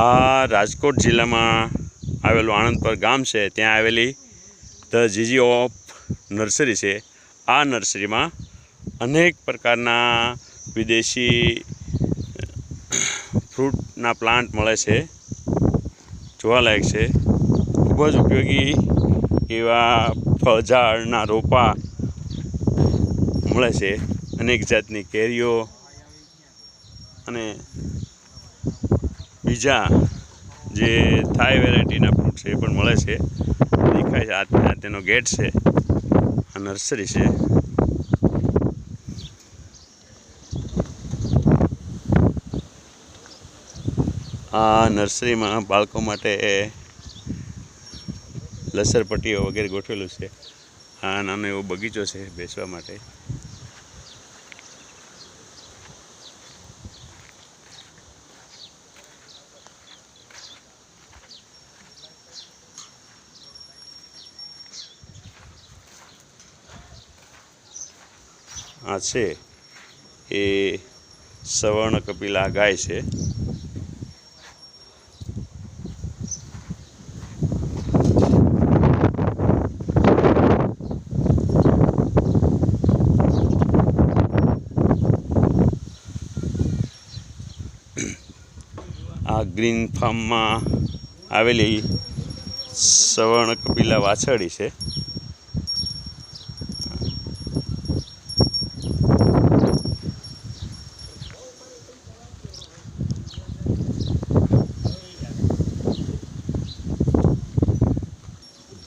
આ રાજકોટ જિલ્લામાં આવેલું આણંદપર ગામ છે. ત્યાં આવેલી ધ જીજી ઓફ નર્સરી છે. આ નર્સરીમાં અનેક પ્રકારના વિદેશી ફ્રૂટના પ્લાન્ટ મળે છે. જોવાલાયક છે. ખૂબ જ ઉપયોગી એવા ફળઝાડના રોપા મળે છે. અનેક જાતની કેરીઓ અને બીજા જે થાય વેરાયટીના ફ્રૂટ છે એ પણ મળે છે. દેખાય છે આ તેનો ગેટ છે. આ નર્સરી છે. આ નર્સરીમાં બાળકો માટે લસરપટ્ટીઓ વગેરે ગોઠવેલું છે. આ નાનો એવો બગીચો છે બેસવા માટે. આ છે, એ સવર્ણ કપિલા ગાય છે. આ ગ્રીન ફાર્મમાં આવેલી સવર્ણ કપિલા વાછરડી છે.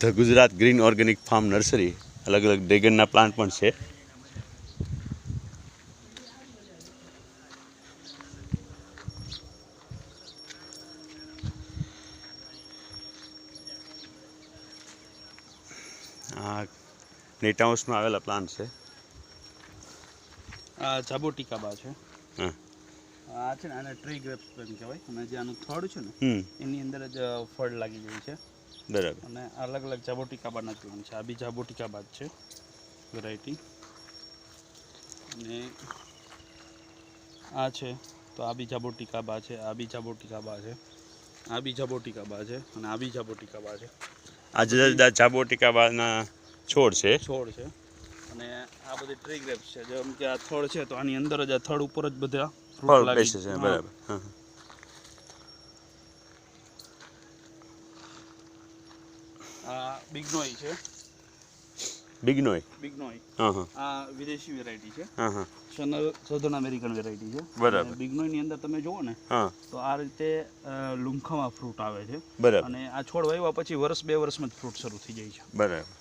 The Gujarat green organic farm nursery અલગ અલગ ડ્રેગનના પ્લાન્ટ પણ છે. આ નેટ હાઉસમાં આવેલા પ્લાન્ટ છે. આ જાબોટિકા બા છે. હા. આ છે ને આને ટ્રી ગ્રેપ્સ પણ કહેવાય. અને જે આનું થડ છે ને એની અંદર જ ફળ લાગી જાય છે. બરાબર. અને અલગ અલગ જાબોટિકા બાના જ છે. આ બી જાબોટિકા બા છે વેરાયટી અને આ છે તો આ બી જાબોટિકા બા છે આ બી જાબોટિકા બા છે આ બી જાબોટિકા બા છે અને આ બી જાબોટિકા બા છે. આ જુદા જુદા ચાબોટિકાબાના છોડ છે. છોડ છે. અને આ બધી ટ્રી ગ્રેપ્સ છે. જેમ કે આ થડ છે તો આની અંદર જ આ થડ ઉપર જ બધા ફળ લાગે છે બરાબર. હા. આ બિગનોઈ છે. બિગનોય હા હા આ વિદેશી વેરાયટી છે. હા હા સનલ સધન અમેરિકન વેરાયટી છે. બરાબર. બિગનોયની અંદર તમે જુઓ ને હા. તો આ રીતે લુમખામાં ફ્રૂટ આવે છે. બરાબર. અને આ છોડ વાવ્યા પછી વર્ષ બે વર્ષમાં જ ફ્રૂટ શરૂ થઈ જાય છે. બરાબર.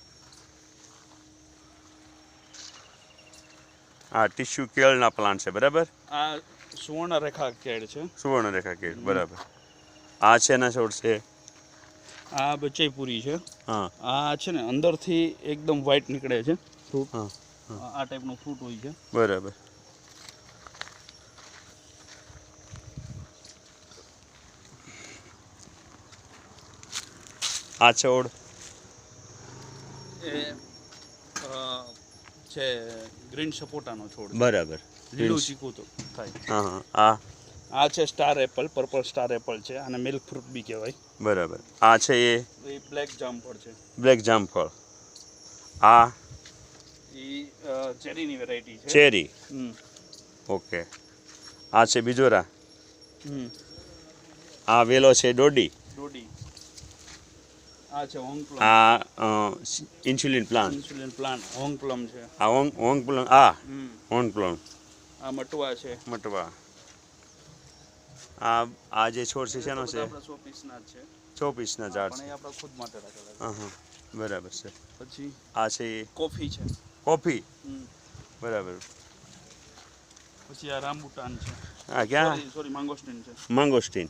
આ ટીશ્યુ કેળના પ્લાન્ટ છે બરાબર? આ સુવર્ણ રેખા કેળ છે. સુવર્ણ રેખા કેળ બરાબર. આ છે એના છોડ છે? આ બચાઈપુરી છે. હા. આ છે ને અંદરથી એકદમ વ્હાઈટ નીકળે છે. ફ્રૂટ. હા આ ટાઈપનું ફ્રૂટ હોય છે. બરાબર. આ છોડ એ છે ગ્રીન સપોટાનો છોડ બરાબર. લીલું ચીકુ તો થાય. હા હા. આ. આ છે star apple purple star apple છે અને મિલ્ક ફ્રૂટ બી કહેવાય. બરાબર. આ છે એ બ્લેક જામફળ છે. બ્લેક જામફળ આ એ ચેરીની વેરાયટી છે. ચેરી. ઓકે. આ છે બીજોરા. આ વેલો છે દોડી. ડોડી આ છે હોંગ પ્લમ. આ insulin plant. Insulin plant Hong plum છે. આ હોંગ હોંગ પ્લમ આ હોંગ પ્લમ. આ મટવા છે. મટવા. આ આ જે છોડ છે શેનો છે? છે. પીસના ઝાડ પણ છે. એ આપણા ખુદ માટે રાખેલા હા હા બરાબર છે. પછી આ છે કોફી છે. કોફી? બરાબર. પછી આ રામબુટાન છે. આ ક્યાં? સોરી માંગોસ્ટીન છે. માંગોસ્ટીન.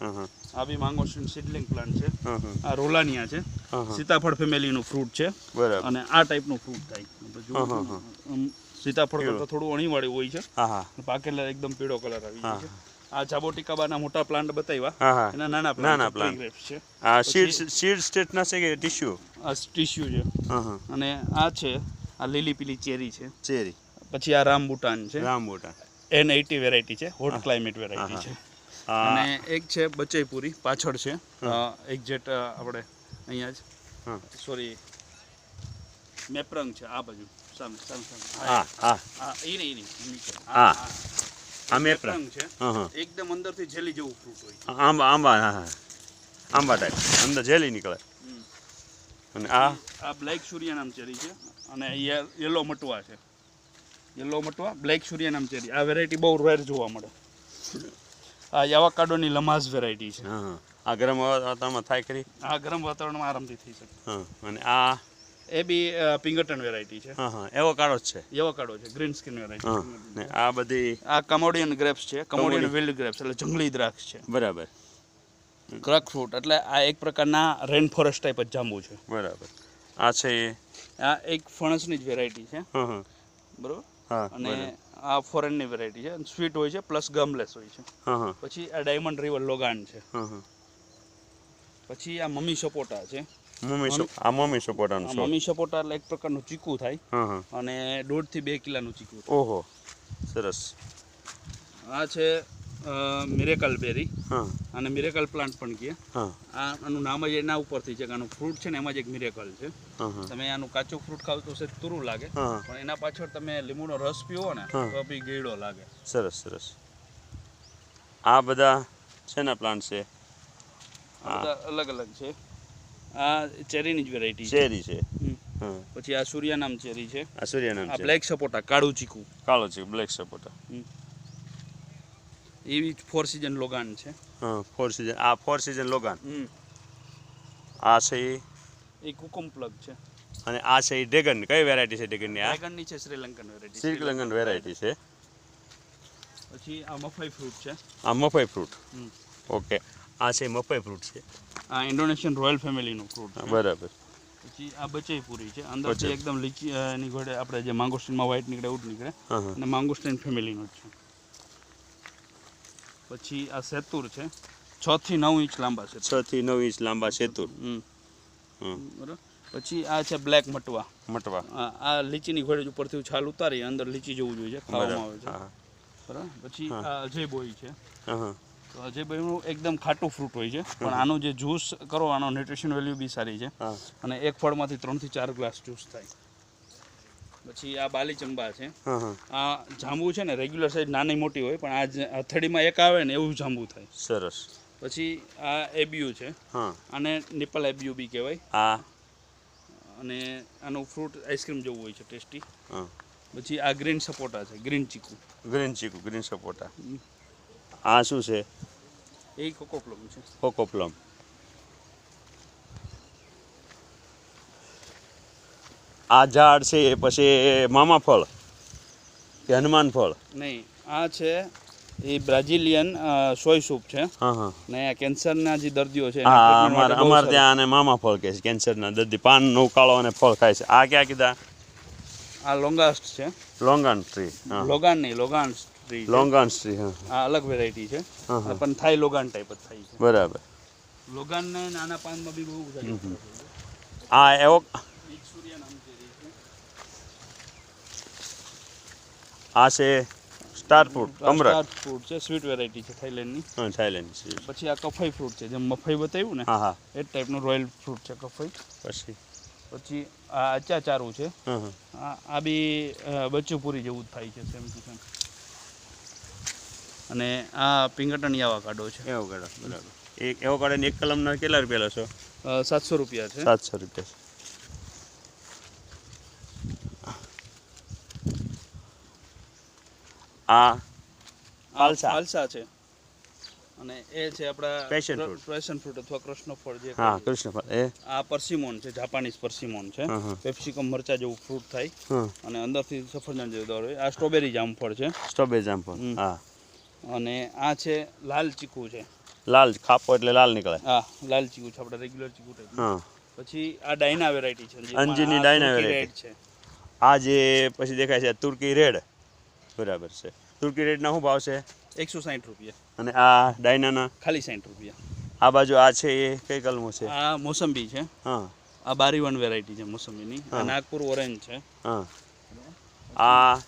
હા હા આ બી માંગોસ્ટીન સીડલિંગ પ્લાન્ટ છે. હા હા આ રોલાનિયા છે. સીતાફળ ફેમિલી સીતાફળ ફેમિલીનું ફ્રૂટ છે. બરાબર. અને આ ટાઈપનું ફ્રૂટ થાય. હા, હા, ને, સીતાફળ. કરતાં થોડું અણીવાળું હોય છે. હા હા. પાકેલા એકદમ પીળો કલર આવી જાય છે. આ જાબોટિકાબાના મોટા પ્લાન્ટ બતાવ્યા. એના નાના નાના પ્લાન્ટ છે. આ સીડ સીડ સ્ટેટના છે કે ટીશ્યુ આ ટીસ્યુ છે. અને આ છે આ લીલી પીલી ચેરી છે. ચેરી. પછી આ રામબુટાન છે. રામબુટાન એન એટી વેરાયટી છે. હોટ ક્લાઇમેટ વેરાયટી છે. અને એક છે બચૈપુરી પાછળ છે. એક્ઝેક્ટ આપણે અહીંયા જ. સોરી મેપ્રંગ છે આ બાજુ. સામે સામે સામે. હા હા. હા એ નહીં એ નહીં. હા. આ આ છે. એકદમ અંદરથી જેલી જેવું ફ્રૂટ હોય આંબા આંબા હા હા. આંબા ટાઈપ અંદર જેલી નીકળે. અને આ? આ બ્લેક સૂર્યનામ ચેરી છે અને યલો મટવા છે. યલો મટવા બ્લેક સૂર્યનામ ચેરી. આ વેરાયટી બહુ રેર જોવા મળે. આ યાવાકાડોની લમાઝ વેરાયટી છે. હા. આ ગરમ વાતાવરણમાં થાય ખરી? આ ગરમ વાતાવરણમાં આરામથી થઈ શકે. હા અને આ? એ બી પિંગટન વેરાયટી છે. હા હા એવો કાળો જ છે. કાળો છે ગ્રીન સ્કિન વેરાયટી ને આ બધી આ કમોડિયન ગ્રેપ્સ છે કમોડિયન. વિલ્ડ ગ્રેપ્સ એટલે જંગલી દ્રાક્ષ છે. બરાબર. ક્રક ફ્રૂટ એટલે આ એક પ્રકારના રેન ફોરેસ્ટ ટાઈપ જ જાંબુ છે. બરાબર. આ છે આ એક ફણસની જ વેરાયટી છે. હા હા. બરોબર? હા અને આ આ ફોરેનની વેરાયટી છે. સ્વીટ હોય છે પ્લસ ગમલેસ હોય છે. પછી આ ડાયમંડ રિવર લોગાન છે. હા હા. પછી આ મમ્મી સપોટા છે. મમ્મી આ મમ્મી સપોટાનું આ મમ્મી સપોટા એટલે એક પ્રકારનું ચીકુ થાય અને દોઢથી બે કિલાનું ચીકુ ઓહો સરસ. આ છે મિરેકલ બેરી અને મિરેકલ પ્લાન્ટ પણ કહે આનું નામ જ એના ઉપરથી છે કે આનું ફ્રૂટ છે ને એમાં જ એક મિરેકલ છે. તમે આનું કાચું ફ્રૂટ ખાવ તો છે તુરું લાગે. પણ એના પાછળ તમે લીંબુનો રસ પીવો ને. તો બી ગેડો લાગે. સરસ સરસ. આ બધા શેના પ્લાન્ટ છે? અલગ અલગ છે. આ ચેરીની જ વેરાયટી છે. ચેરી છે. પછી આ સૂર્યાનામ ચેરી છે. આ સૂર્યનામ આ બ્લેક સપોટા કાળું ચીકુ. કાળો છે બ્લેક સપોટા. એવી ફોર સિઝન લોગાન છે. હા ફોર સીઝન આ ફોર સીઝન લોગાન. આ છે એ કુકુમ પ્લગ છે. અને આ છે એ ડ્રેગન કઈ વેરાયટી છે ડ્રેગનની આ? ડ્રેગનની છે શ્રીલંકન વેરાયટી શ્રીલંકન વેરાયટી છે. પછી આ મફાઈ ફ્રૂટ છે. આ મફાઈ ફ્રૂટ. ઓકે આ છે મફાઈ ફ્રૂટ છે. આ ઇન્ડોનેશિયન રોયલ ફેમિલીનું ફ્રૂટ બરાબર. પછી આ બચાઈ પૂરી છે. અંદરથી. એકદમ લીચી એની ઘોડે આપણે જે માંગોસ્ટીનમાં વ્હાઈટ નીકળે એવું જ નીકળે. અને માંગોસ્ટીન ફેમિલીનું જ છે. પછી આ સેતુર છે. છ થી નવ ઇંચ લાંબા છે. છ થી નવ ઇંચ લાંબા સેતુર. હમ. હમ. બરાબર. પછી આ છે બ્લેક મટવા. મટવા. આ આ લીચીની ઘોડે ઉપરથી છાલ ઉતારી અંદર લીચી જેવું જોઈએ છે ખાવામાં આવે છે. બરાબર. પછી આ અજય બોય છે. હા હા. તો અજય બોયનું એકદમ ખાટું ફ્રૂટ હોય છે. પણ આનું જે જ્યુસ કરો આનો ન્યુટ્રિશન વેલ્યુ બી સારી છે. અને એક ફળમાંથી ત્રણથી ચાર ગ્લાસ જ્યુસ થાય. પછી આ બાલી ચંબા છે આ જાંબુ છે ને રેગ્યુલર સાઈઝ નાની મોટી હોય પણ આ હથેળીમાં એક આવે ને એવું જાંબુ થાય. સરસ. પછી આ એબીયુ છે. હા. આને નિપલ એબીયુ બી કહેવાય. હા. અને આનું ફ્રૂટ આઈસ્ક્રીમ જેવું હોય છે ટેસ્ટી હા. પછી આ ગ્રીન સપોટા છે ગ્રીન ચીકુ. ગ્રીન ચીકુ ગ્રીન સપોટા. આ શું છે? એ કોકોપ્લમ છે. કોકોપ્લમ આ ઝાડ છે એ પછી મામા ફળ. કે હનુમાન ફળ. નહીં આ છે એ બ્રાઝિલિયન સોય સૂપ છે. ને કેન્સરના જે દર્દીઓ છે અમારે અમારે ત્યાં આને મામા ફળ કહે છે કેન્સરના દર્દી. પાન કાળો અને ફળ ખાય છે. આ ક્યાં કીધા? આ લોંગાસ્ટ છે. લોંગાન ટ્રી લોગાન નહીં લોગાન ટ્રી લોંગાન ટ્રી હા અલગ વેરાયટી છે. પણ થાય લોગાન ટાઈપ જ થાય છે. બરાબર. લોગાન ને નાના પાનમાં બી બહુ સારી હા આ એવો. આ છે સ્ટાર ફ્રૂટ કમરા સ્ટાર ફ્રૂટ છે સ્વીટ વેરાયટી છે થાઈલેન્ડની હા થાઈલેન્ડ છે. પછી આ કફાઈ ફ્રૂટ છે જેમ મફાઈ બતાવ્યું ને હા હા. એ ટાઈપનું રોયલ ફ્રૂટ છે કફાઈ. પછી? પછી આ અચાચારું છે. આ આ બી બચ્ચુપુરી જેવું જ થાય છે સેમ ટુ સેમ અને આ પિંગટન યાવા કાઢો છે. એવો કાઢો બરાબર. એક એવો કાઢે એક કલમના કેટલા રૂપિયા લેશો સાતસો રૂપિયા છે. સાતસો રૂપિયા છે. આ આલસા. ફાલસા છે. અને એ છે આપણા પેશન ફ્રૂટ પેશન ફ્રૂટ અથવા કૃષ્ણ ફળ જે હા કહીએ. કૃષ્ણ ફળ એ. આ પરસીમોન છે જાપાનીઝ પરસીમોન છે. પેપ્સિકમ મરચા જેવું ફ્રૂટ થાય. અને અંદરથી સફરજન જેવું દોર હોય. આ સ્ટ્રોબેરી જામફળ છે. સ્ટ્રોબેરી જામફળ હા. અને આ છે લાલ ચીકુ છે. લાલ ખાપો એટલે લાલ નીકળે. હા લાલ ચીકુ છે આપણે રેગ્યુલર ચીકુ ટાઈપ હા. પછી આ ડાયના વેરાયટી છે અંજીની ડાયના વેરાયટી છે. આ જે પછી દેખાય છે તુર્કી રેડ બરાબર છે. તુર્કી રેડના શું ભાવ છે? એકસો સાઠ રૂપિયા. અને આ ડાયનાના? ખાલી સાઠ રૂપિયા. આ બાજુ આ છે એ કઈ કલમો છે? આ મોસંબી છે. હા. આ બારી વન વેરાયટી છે મોસંબીની. આ નાગપુર ઓરેન્જ છે. હા. આ?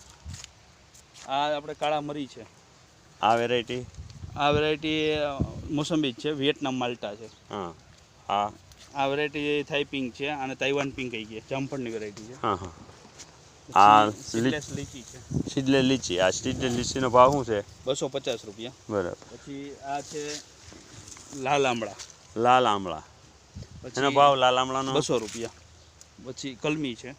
આ આપણે કાળા મરી છે. આ વેરાયટી આ વેરાયટી મોસંબી છે વિયેટનામ માલ્ટા છે. હા હા. આ વેરાયટી થાઈ પિંક છે અને તાઇવાન પિંક કહી ગયા જામફળની વેરાયટી છે. હા હા. આ લીચી છે. સિડલે લીચી આ સિડલે લીચીનો ભાવ શું છે? બસો પચાસ રૂપિયા. બરાબર. પછી આ છે લાલ આમળા. લાલ આમળા. એનો ભાવ લાલ આમળાનો? બસો રૂપિયા. પછી કલમી છે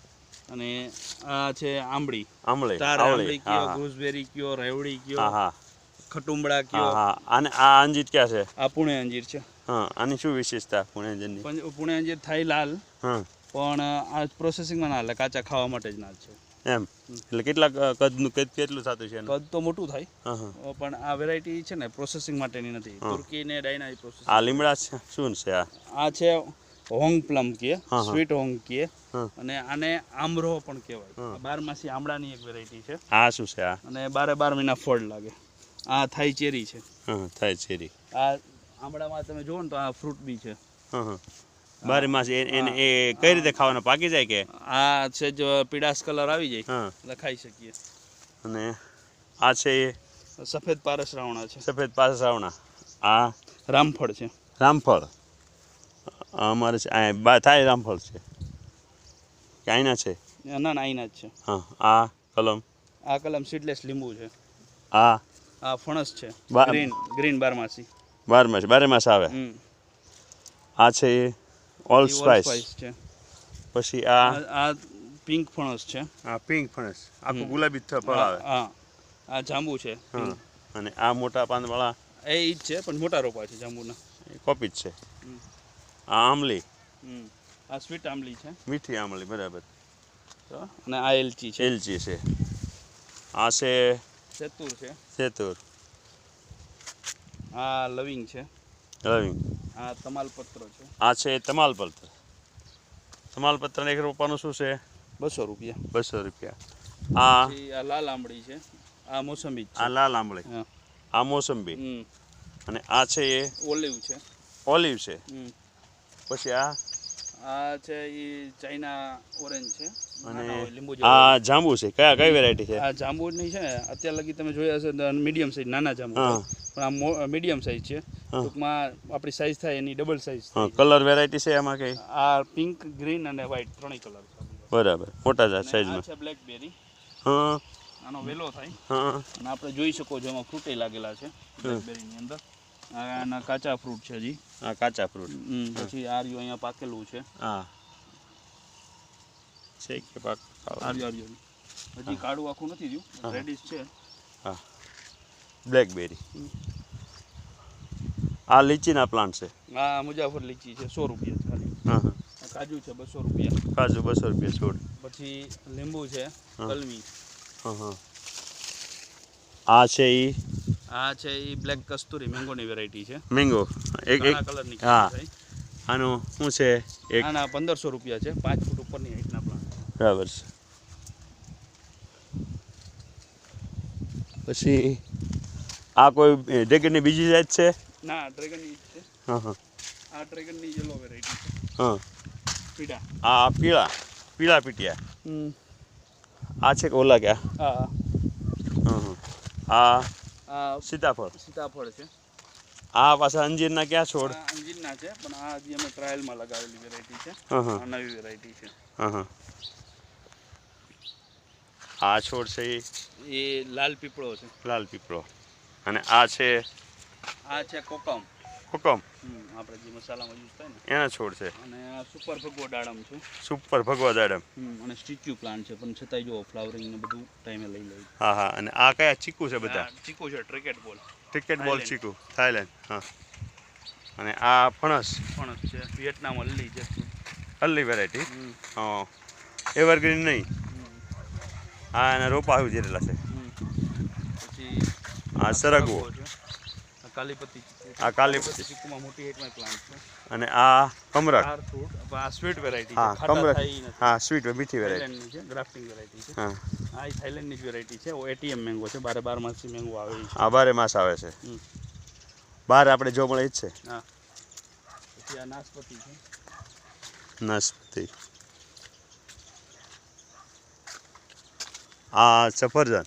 અને આ છે આંબળી. આમળી આંબળી કયો ગુસબેરી કયો રેવડી કયો. હા ખટુંબળા હા કયો? હા અને આ અંજીર ક્યાં છે? આ પુણે અંજીર છે. હા આની શું વિશેષતા પુણે અંજીરની? પણ પુણે અંજીર થાય લાલ. હા. પણ આ પ્રોસેસિંગમાં ના હાલે કાચા ખાવા માટે જ ના છે. એમ? એટલે કેટલા કદનું કદ કેટલું થતું છે કદ તો મોટું થાય. પણ આ વેરાયટી છે ને પ્રોસેસિંગ માટેની નથી. તુર્કી ને ડાયના પ્રોસેસિંગ આ લીમડા છે? શું છે આ? આ છે હોંગ પ્લમ કે. સ્વીટ હોંગ કે અને આને આમરો પણ. કહેવાય. બારમાસી આમળાની એક વેરાયટી છે. આ શું છે આ? અને બારે બાર મહિના ફળ લાગે. આ થાય ચેરી છે. હા થાય ચેરી. આ આમળામાં તમે જુઓ ને તો આ ફ્રૂટ બી છે. હા હા. બારે માસ એને એ કઈ રીતે ખાવાના? પાકી જાય કે? આ છે જો પીળાશ કલર આવી જાય. હા. એટલે ખાઈ શકીએ. અને આ છે એ? સફેદ પારસ રાવણા છે. સફેદ પારસ રાવણા. આ? રામફળ છે. રામફળ. અમારે છે આ બા થાય રામફળ છે. કે આઈના છે? ના ના આઈના જ છે. હા આ કલમ? આ કલમ સીડલેસ લીંબુ છે. આ? આ ફણસ છે. ગ્રીન ગ્રીન બારમાસી. બારમાસી બારેમાસ આવે? આ છે એ ઓલ સ્પાઇસ છે. પછી આ આ પિંક ફણસ છે. આ પિંક ફણસ. આખું ગુલાબી થ- ફળ આવે હા આ જાંબુ છે હા. અને આ મોટા પાનવાળા એ ઈ જ છે પણ મોટા રોપા છે જાંબુના. એ કોપી જ છે. આ આમલી હમ. આ સ્વીટ આંબલી છે. મીઠી આમલી બરાબર. તો અને આ એલચી છે. એલચી છે. આ છે સેતુર છે. સેતુર. આ લવિંગ છે. લવિંગ. આ તમાલપત્ર છે. આ છે તમાલપત્ર. તમાલપત્રને એક રોપવાનું શું છે? બસો રૂપિયા. બસો રૂપિયા. આ આ લાલ આંબળી છે. આ મોસંબી આ લાલ આંબળી. આ મોસંબી. અને આ છે એ ઓલિવ છે. ઓલિવ છે. પછી આ આ છે એ ચાઇના ઓરેન્જ છે. અને આ જાંબુ છે. કયા કઈ વેરાયટી છે? આ જાંબુની છે ને અત્યાર લગી તમે જોયા હશે મીડિયમ સાઈઝ નાના જાંબુ. પણ આ મીડિયમ સાઈઝ છે. ટૂંકમાં આપણી સાઈઝ થાય એની ડબલ સાઈઝ કલર વેરાયટી છે એમાં કઈ? આ પિંક ગ્રીન અને વ્હાઈટ ત્રણેય કલર બરાબર. મોટા જાત સાઈઝમાં છે બ્લેકબેરી હા. આનો વેલો થાય. હા. અને આપણે જોઈ શકો છો એમાં ફ્રૂટે લાગેલા છે બ્લેકબેરીની અંદર. આના કાચા ફ્રૂટ છે હજી આ કાચા ફ્રૂટ પછી આર્યું અહીંયા પાકેલું છે. હા. છે કે પાક આર્યું આર્યું. હજી કાળું આખું નથી. રહ્યું રેડિશ છે. હા. બ્લેકબેરી આ લીચીના પ્લાન્ટ છે. આ મુજાફર લીચી છે સો રૂપિયા ખાલી. હા કાજુ છે બસો રૂપિયા. કાજુ બસો રૂપિયા છોડ. પછી લીંબુ છે. કલમી. હા હા. આ છે એ આ છે એ બ્લેક કસ્તુરી મેંગોની વેરાયટી છે. મેંગો એક એક કલરની હા. આનો શું છે? એક આના પંદરસો રૂપિયા છે પાંચ ફૂટ ઉપરની હાઈટના પ્લાન્ટ બરાબર છે. પછી આ કોઈ ડ્રેગનની બીજી જાત છે? ના ડ્રેગનની છે. હા હા. આ ડ્રેગનની યલો વેરાયટી છે. હા. પીળા. આ પીળા પીળા પીટિયા. આ છે કે ઓલા ક્યાં? હા હા. આ સીતાફળ. સીતાફળ છે. આ પાછા અંજીરના ક્યાં છોડ? અંજીરના છે પણ આ હજી અમે ટ્રાયલમાં લગાવેલી વેરાયટી છે. નવી વેરાયટી છે. આ છોડ છે એ લાલ પીપળો છે. લાલ પીપળો. અને આ છે? આ છે કોકમ. હુકમ. હમ આપણે જે મસાલામાં યુઝ થાય ને. એના છોડ છે. અને આ સુપર ભગવો દાડમ છે. સુપર ભગવા દાડમ. અને સ્ટીચ્યુ પ્લાન્ટ છે પણ છતાંય જો ફ્લાવરિંગ ને બધું ટાઈમે લઈ લે. હા હા અને આ કયા ચીકુ છે બધા? ચીકુ છે ટ્રિકેટ બોલ ક્રિકેટ બોલ ચીકુ થાઈલેન્ડ હા. અને આ ફણસ. ફણસ છે વિયેટનામ અલ્લી છે. અલ્લી વેરાયટી હા. એવરગ્રીન નહીં. હા એના રોપા આવી જીરેલા છે. પછી આ સરગવો છે. કાલીપતિ. આ કાલીપતિ. ચીકુમાં મોટી હેટમાં પ્લાન્ટ છે. અને આ કમરક. આ ફ્રૂટ આ સ્વીટ વેરાયટી હા કમરક. હા સ્વીટ મીઠી વેરાયટી છે ગ્રાફ્ટિંગ વેરાયટી છે. હા. આ થાઈલેન્ડની જ વેરાયટી છે. એટીએમ મેંગો છે. બારે બાર માસી મેંગો આવે છે આ બારે માસ આવે છે. બાર આપણે જો મળે જ છે. હા. પછી આ નાશપતિ છે. નાશપતિ. આ સફરજન.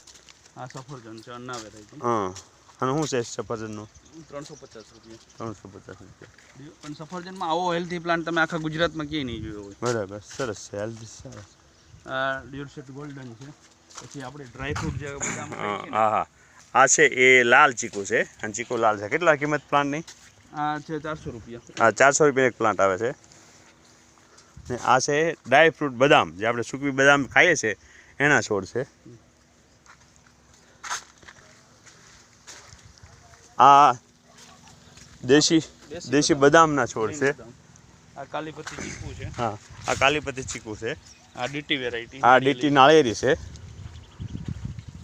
આ સફરજન છે અન્ના વેરાયટી હા. અને શું છે સફરજનનું? ત્રણસો પચાસ રૂપિયા. ત્રણસો પચાસ રૂપિયા. પણ સફરજનમાં આવો હેલ્ધી પ્લાન્ટ તમે આખા ગુજરાતમાં ક્યાંય નહીં જોયો હોય. બરાબર સરસ છે હેલ્ધી સરસ. આ ડ્યુરસેટ ગોલ્ડન છે. પછી આપણે ડ્રાય ફ્રૂટ જે હા હા હા. આ છે એ લાલ ચીકુ છે અને ચીકુ લાલ છે. કેટલા કિંમત પ્લાન્ટની આ છે ચારસો રૂપિયા. આ ચારસો રૂપિયા એક પ્લાન્ટ આવે છે. ને આ છે ડ્રાય ફ્રૂટ બદામ જે આપણે સૂકવી બદામ ખાઈએ છીએ એના છોડ છે. આ દેશી દેશી બદામના છોડ છે. આ કાલીપતિ ચીકુ છે. હા આ કાલીપતિ ચીકુ છે. આ ડીટી વેરાયટી. આ ડીટી નાળિયેરી છે.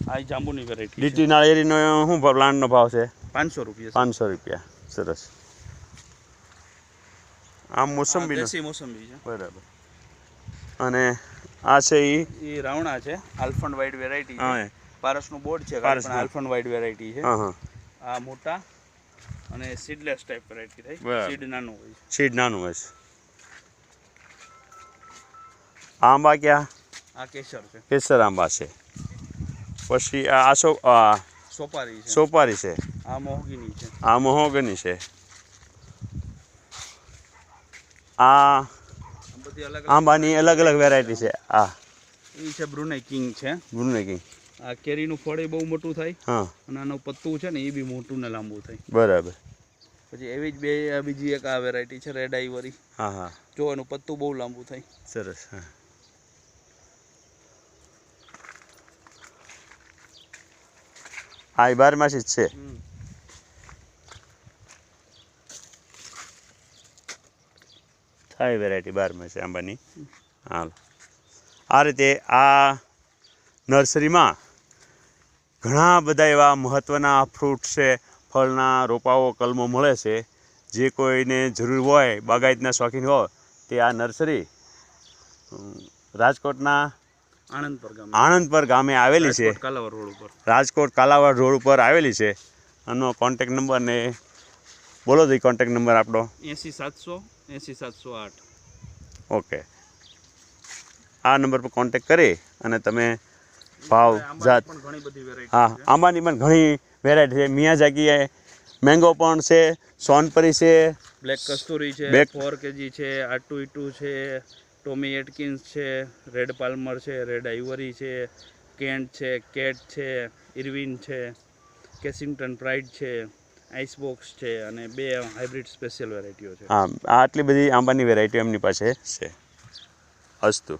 આ જાંબુની વેરાયટી ડીટી નાળિયેરીનો શું પ્લાન્ટનો ભાવ છે? પાંચસો રૂપિયા પાંચસો રૂપિયા. સરસ. આ મોસંબી દેશી મોસંબી છે. બરાબર. અને આ છે એ એ રાવણા છે. આલ્ફન્ડ વાઇડ વેરાયટી હા પારસનું બોર્ડ છે. આલ્ફન્ડ વાઇડ વેરાયટી છે. હા હા. આ મોટા અને સીડલેસ ટાઈપ વેરાયટી થાય. સીડ નાનું હોય છે. સીડ નાનું હોય છે. આંબા ક્યાં? આ કેસર છે. કેસર આંબા છે. પછી આ આસો આ સોપારી છે. સોપારી છે. આ મોહગીની છે. આ મોહગની છે. આ આંબાની અલગ અલગ વેરાયટી છે. આ એ છે બ્રુનાઈ કિંગ છે. બ્રુને કી આ કેરીનું ફળ એ બહુ મોટું થાય હા. અને આનું પત્તું છે ને એ બી મોટું ને લાંબુ થાય. બરાબર. પછી એવી જ બે આ બીજી એક આ વેરાયટી છે રેડ આઈવરી હા હા. જો એનું પત્તું બહુ લાંબુ થાય. સરસ હા. હા એ બારમાસી જ છે. થાય વેરાયટી બારમાસી આંબાની. હાલ. આ રીતે આ નર્સરીમાં ઘણા બધા એવા મહત્ત્વના ફ્રૂટ છે ફળના રોપાઓ કલમો મળે છે. જે કોઈને જરૂર હોય બાગાયતના શોખીન હોય તે આ નર્સરી રાજકોટના આણંદપર ગામ. ગામે આવેલી છે. કાલાવર રોડ ઉપર. રાજકોટ કાલાવાડ રોડ ઉપર આવેલી છે. આનો કોન્ટેક નંબર ને બોલો તો કોન્ટેક નંબર આપણો એસી સાતસો એસી સાતસો આઠ. ઓકે. આ નંબર પર કોન્ટેક કરી અને તમે ભાવ જાત. પણ ઘણી હા આંબાની પણ ઘણી વેરાયટી છે. મિયાઝાકી મેંગો પણ છે સોનપરી છે. બ્લેક કસ્તુરી છે બ્લેક ફોર કેજી છે આટુ ઇટુ છે ટોમી એટકિન્સ છે રેડ પાલ્મર છે રેડ આઈવરી છે કેન્ટ છે કેટ છે ઇરવિન છે કેસિંગટન પ્રાઇડ છે આઈસબોક્સ છે અને બે હાઇબ્રિડ સ્પેશિયલ વેરાયટીઓ છે. હા આટલી બધી આંબાની વેરાયટી એમની પાસે છે. અસ્તુ